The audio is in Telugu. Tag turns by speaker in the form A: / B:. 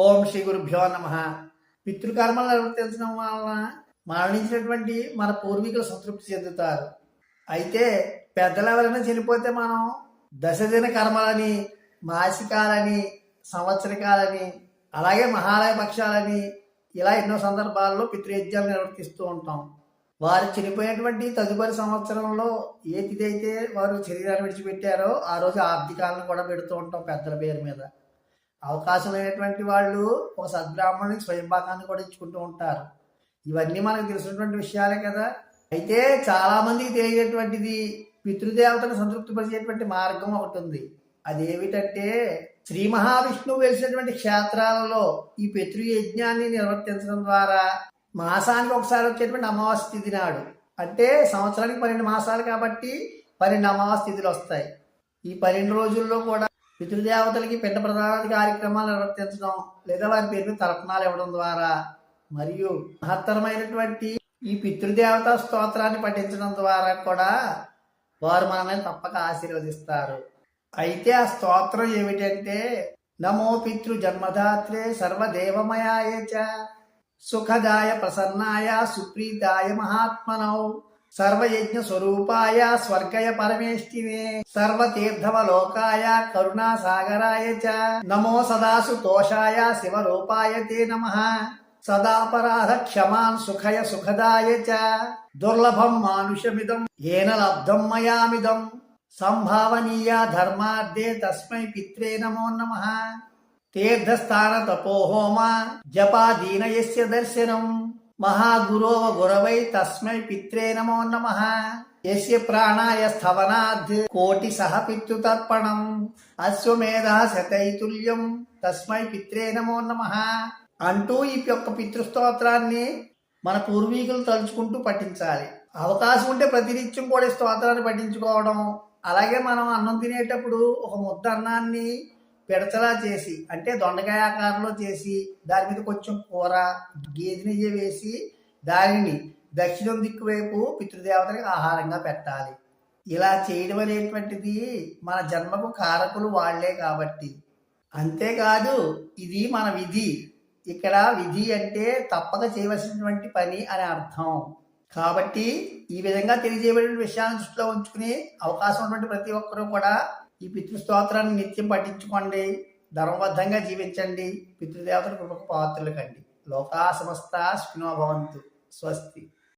A: ఓం శ్రీ గురుభ్యో నమ. పితృకర్మలు నిర్వర్తించడం వలన మరణించినటువంటి మన పూర్వీకులు సంతృప్తి చెందుతారు. అయితే పెద్దలు ఎవరైనా చనిపోతే మనం దశదిన కర్మలని మాసికాలని సంవత్సరకాలని అలాగే మహాలయ పక్షాలని ఇలా ఎన్నో సందర్భాల్లో పితృయజ్ఞాలు నిర్వర్తిస్తూ ఉంటాం. వారు చనిపోయినటువంటి తదుపరి సంవత్సరంలో ఏ తిథి అయితే వారు శరీరాన్ని విడిచిపెట్టారో ఆ రోజు ఆర్థికాలను కూడా పెడుతూ ఉంటాం పెద్దల పేరు మీద. అవకాశం లేనటువంటి వాళ్ళు ఒక సద్బ్రాహ్మణునికి స్వయంపాకాన్ని కూడా ఇచ్చుకుంటూ ఉంటారు. ఇవన్నీ మనకు తెలిసినటువంటి విషయాలే కదా. అయితే చాలా మందికి తెలియనటువంటిది పితృదేవతను సంతృప్తిపరిచేటువంటి మార్గం ఒకటి ఉంది. అదేమిటంటే శ్రీ మహావిష్ణువు వెలిసినటువంటి క్షేత్రాలలో ఈ పితృ యజ్ఞాన్ని నిర్వర్తించడం ద్వారా మాసానికి ఒకసారి వచ్చేటువంటి అమావాస్య తిథి నాడు. అంటే సంవత్సరానికి పన్నెండు మాసాలు కాబట్టి పన్నెండు అమావాస్య తిథులు వస్తాయి. ఈ పన్నెండు రోజుల్లో కూడా పితృదేవతలకి పిండ ప్రధానాది కార్యక్రమాలు నిర్వర్తించడం లేదా వారి పేరు తర్పణాలు ఇవ్వడం ద్వారా మరియు మహత్తరమైనటువంటి ఈ పితృదేవత స్తోత్రాన్ని పఠించడం ద్వారా కూడా వారు మనల్ని తప్పక ఆశీర్వదిస్తారు. అయితే ఆ స్తోత్రం ఏమిటంటే నమో పితృ జన్మదాత్రే సర్వదేవమయాయ చ సుఖదాయ ప్రసన్నాయ సుప్రీతాయ మహాత్మనౌ. సర్వయజ్ఞ స్వరూపాయ స్వర్గయ పరమేష్ఠినే సర్వతీర్థవలోకాయ కరుణాసాగరాయ చ. నమో సదాసు తోషాయ శివరూపాయ తే నమ. సదాపరాధ క్షమాన్ సుఖయ సుఖదాయ చ. దుర్లభం మానుషమిదం ఏన లబ్ధం మయామిదం. సంభావనీయ ధర్మార్థే తస్మై పిత్రే నమో నమ. తీర్థస్థాన తపోహోమ జపాదీనయస్య దర్శనం. మహాగురోవ గురవై తస్మై పిత్రే నమో నమ. యస్య ప్రాణాయ స్థవనాద్ కోటి సహ పితృతర్పణం. అశ్వమేధ శతైతుల్యం. తస్మై పిత్రే నమో నమ. అంటూ ఈ యొక్క పితృస్తోత్రాన్ని మన పూర్వీకులు తలుచుకుంటూ పఠించాలి. అవకాశం ఉంటే ప్రతినిత్యం కూడా స్తోత్రాన్ని పఠించుకోవడం. అలాగే మనం అన్నం తినేటప్పుడు ఒక ముద్ద అన్నాన్ని పిడతలా చేసి అంటే దొండకాయ ఆకారంలో చేసి దాని మీద కొంచెం కూర గేదె నెయ్యి వేసి దానిని దక్షిణం దిక్కు వైపు పితృదేవతలకు ఆహారంగా పెట్టాలి. ఇలా చేయడం అనేటువంటిది మన జన్మకు కారకులు వాళ్ళే కాబట్టి. అంతేకాదు ఇది మన విధి. ఇక్కడ విధి అంటే తప్పక చేయవలసినటువంటి పని అని అర్థం. కాబట్టి ఈ విధంగా తెలియజేయబడిన విషయాలను దృష్టిలో ఉంచుకుని అవకాశం ఉన్నటువంటి ప్రతి ఒక్కరూ కూడా ఈ పితృస్తోత్రాన్ని నిత్యం పఠించుకోండి. ధర్మబద్ధంగా జీవించండి. పితృదేవతల కృపకు పాత్రలు కండి. లోకా సమస్త స్పినోభవంతు స్వస్తి.